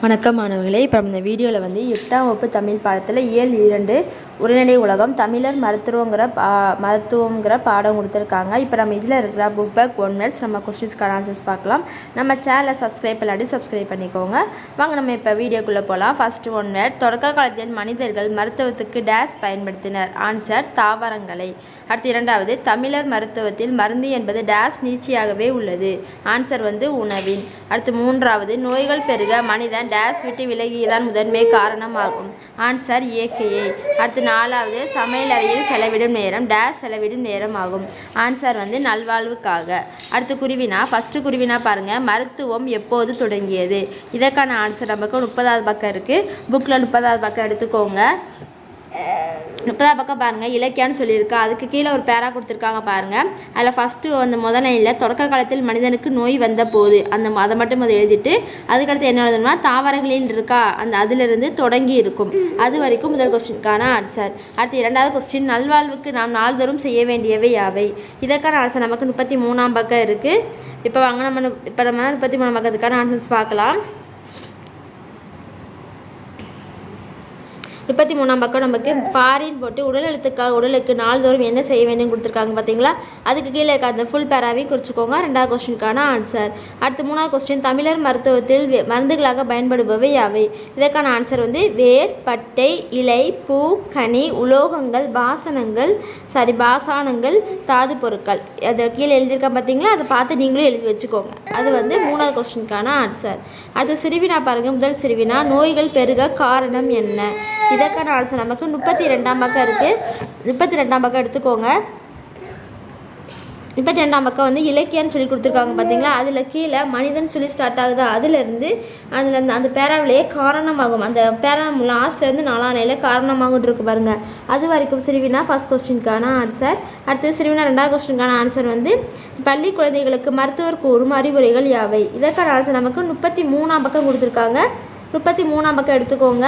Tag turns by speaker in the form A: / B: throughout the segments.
A: வணக்கம் மாணவர்களே. இப்போ இந்த வீடியோவில் வந்து எட்டாம் வகுப்பு தமிழ் பாடத்தில் இயல் இரண்டு உரைநடை உலகம் தமிழர் மருத்துவங்கிற பா மருத்துவங்கிற பாடம் கொடுத்துருக்காங்க. இப்போ நம்ம இதில் இருக்கிற புக் பேக் ஒன் மினிட்ஸ் நம்ம கொஸ்டின்ஸ்க்கான ஆன்சர்ஸ் பார்க்கலாம். நம்ம சேனலை சப்ஸ்கிரைப் இல்லாட்டி சப்ஸ்கிரைப் பண்ணிக்கோங்க. வாங்க நம்ம இப்போ வீடியோக்குள்ளே போகலாம் ஃபஸ்ட்டு ஒன் மினிட் தொடக்க காலத்தில் மனிதர்கள் மருத்துவத்துக்கு டேஸ் பயன்படுத்தினர். ஆன்சர் தாவரங்களை. அடுத்து இரண்டாவது தமிழர் மருத்துவத்தில் மருந்து என்பது டேஸ் நீட்சியாகவே உள்ளது. ஆன்சர் வந்து உணவின். அடுத்து மூன்றாவது நோய்கள் பெருக மனிதன் டேஸ் விட்டு விலகியதான் முதன்மை காரணமாகும். ஆன்சர் இயற்கையை அடுத்து நாலாவது சமையலறையில் செலவிடும் நேரம் டேஸ் செலவிடும் நேரம் ஆகும் ஆன்சர் வந்து நல்வாழ்வுக்காக. அடுத்து குருவினா ஃபஸ்ட்டு குருவினா பாருங்கள் மருத்துவம் எப்போது தொடங்கியது? இதற்கான ஆன்சர் நமக்கு முப்பதாவது பக்கம் இருக்குது புக்கில் முப்பதாவது பக்கம் எடுத்துக்கோங்க. முப்பதாவது பக்கம் பாருங்கள் இலக்கியான்னு சொல்லியிருக்கா. அதுக்கு கீழே ஒரு பேரா கொடுத்துருக்காங்க பாருங்கள் அதில் ஃபஸ்ட்டு அந்த முத நிலையில் தொடக்க காலத்தில் மனிதனுக்கு நோய் வந்த போது அந்த அதை மட்டும் அதை எழுதிட்டு அதுக்கடுத்து என்ன எழுதணும்னா தாவரங்களில் இருக்கா அந்த அதிலிருந்து தொடங்கி இருக்கும். அது வரைக்கும் முதல் கொஸ்டினுக்கான ஆன்சர் அடுத்து இரண்டாவது கொஸ்டின் நல்வாழ்வுக்கு நாம் நாள்தோறும் செய்ய வேண்டியவை யாவை? இதற்கான ஆன்சர் நமக்கு முப்பத்தி மூணாம் பக்கம் இருக்குது இப்போ வாங்க நம்ம இப்போ நம்ம முப்பத்தி மூணாம் பக்கத்துக்கான ஆன்சர்ஸ் பார்க்கலாம். முப்பத்தி மூணாம் பக்கம் நமக்கு பாரின் போட்டு உடல் எழுத்துக்காக உடலுக்கு நாள்தோறும் என்ன செய்ய வேண்டும் கொடுத்துருக்காங்க பார்த்தீங்களா? அதுக்கு கீழே இருக்க அந்த ஃபுல் பேராவையும் குறிச்சிக்கோங்க. ரெண்டாவது கொஸ்டினுக்கான ஆன்சர் அடுத்து மூணாவது கொஸ்டின் தமிழர் மருத்துவத்தில் மருந்துகளாக பயன்படுபவை யாவை? இதற்கான ஆன்சர் வந்து வேர் பட்டை இலை பூ கனி உலோகங்கள் பாசனங்கள் சாரி பாசானங்கள் தாது பொருட்கள். அதை கீழே எழுதியிருக்கா பார்த்தீங்களா? அதை பார்த்து நீங்களும் எழுதி வச்சுக்கோங்க. அது வந்து மூணாவது கொஸ்டினுக்கான ஆன்சர் அடுத்து சிறுவினா பாருங்கள் முதல் சிறுவினா நோய்கள் பெருக காரணம் என்ன? இதற்கான ஆன்சர் நமக்கு முப்பத்தி ரெண்டாம் பக்கம் இருக்குது முப்பத்தி ரெண்டாம் பக்கம் எடுத்துக்கோங்க. முப்பத்தி ரெண்டாம் பக்கம் வந்து இலக்கியம்னு சொல்லி கொடுத்துருக்காங்க பார்த்தீங்களா அதில் கீழே மனிதன் சொல்லி ஸ்டார்ட் ஆகுது. அதுலேருந்து அதில் அந்த அந்த பேராவிலேயே காரணமாகும். அந்த பேரா லாஸ்ட்லேருந்து நாலாம் நிலையில் காரணமாகும் இருக்கு பாருங்க. அது வரைக்கும் சிறுவினா ஃபர்ஸ்ட் கொஸ்டினுக்கான ஆன்சர் அடுத்தது சிறுவினா ரெண்டாவது கொஸ்டினுக்கான ஆன்சர் வந்து பள்ளி குழந்தைகளுக்கு மருத்துவர் கூறும் அறிவுரைகள் யாவை? இதற்கான ஆன்சர் நமக்கு முப்பத்தி மூணாம் பக்கம் கொடுத்துருக்காங்க. முப்பத்தி மூணாம் பக்கம் எடுத்துக்கோங்க.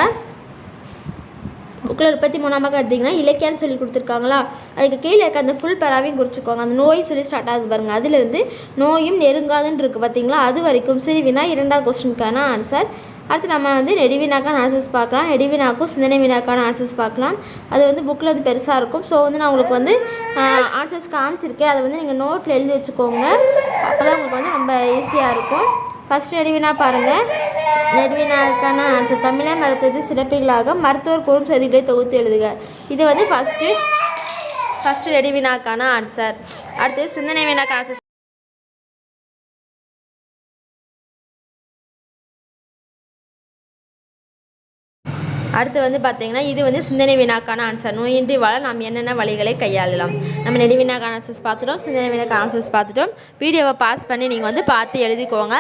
A: புக்கில் முப்பத்தி மூணாம் பக்கம் எடுத்தீங்கன்னா இலக்கியான்னு சொல்லி கொடுத்துருக்காங்களா? அதுக்கு கீழே இருக்க அந்த ஃபுல் பேராவையும் குறிச்சிக்கோங்க. அந்த நோய் சொல்லி ஸ்டார்ட் ஆகுது பாருங்கள் அதுலேருந்து நோயும் நெருங்காதுன்னு இருக்குது பார்த்தீங்களா அது வரைக்கும் சிறுவினா இரண்டாவது கொஸ்டினுக்கான ஆன்சர் அடுத்து நம்ம வந்து நெடுவினாக்கான ஆன்சர்ஸ் பார்க்கலாம். நெடுவினாக்கும் சிந்தனை வினாக்கான ஆன்சர்ஸ் பார்க்கலாம். அது வந்து புக்கில் வந்து பெருசாக இருக்கும். ஸோ வந்து நான் உங்களுக்கு வந்து ஆன்சர்ஸ் காமிச்சிருக்கேன். அதை வந்து நீங்கள் நோட்டில் எழுதி வச்சுக்கோங்க. அப்போ தான் உங்களுக்கு வந்து ரொம்ப ஈஸியாக இருக்கும். ஃபஸ்ட் நெடுவினா பாருங்கள் நெடுவினாக்கான ஆன்சர் தமிழை மருத்துவத்தில் சிறப்புகளாக மருத்துவர் கூறும் செய்திகளை தொகுத்து எழுதுக. இது வந்து ஃபஸ்ட்டு ஃபஸ்ட்டு நெடுவினாக்கான ஆன்சர் அடுத்து சிந்தனை வினாக்கான ஆன்சர் அடுத்து வந்து பார்த்தீங்கன்னா இது வந்து சிந்தனை வினாக்கான ஆன்சர் நோயின்றி வாழ நாம் என்னென்ன வழிகளை கையாளலாம்? நம்ம நெடுவினாக்கான ஆன்சர்ஸ் பார்த்துட்டோம். சிந்தனை வினாக்கான ஆன்சர்ஸ் பார்த்துட்டோம். வீடியோவை பாஸ் பண்ணி நீங்கள் வந்து பார்த்து எழுதிக்கோங்க.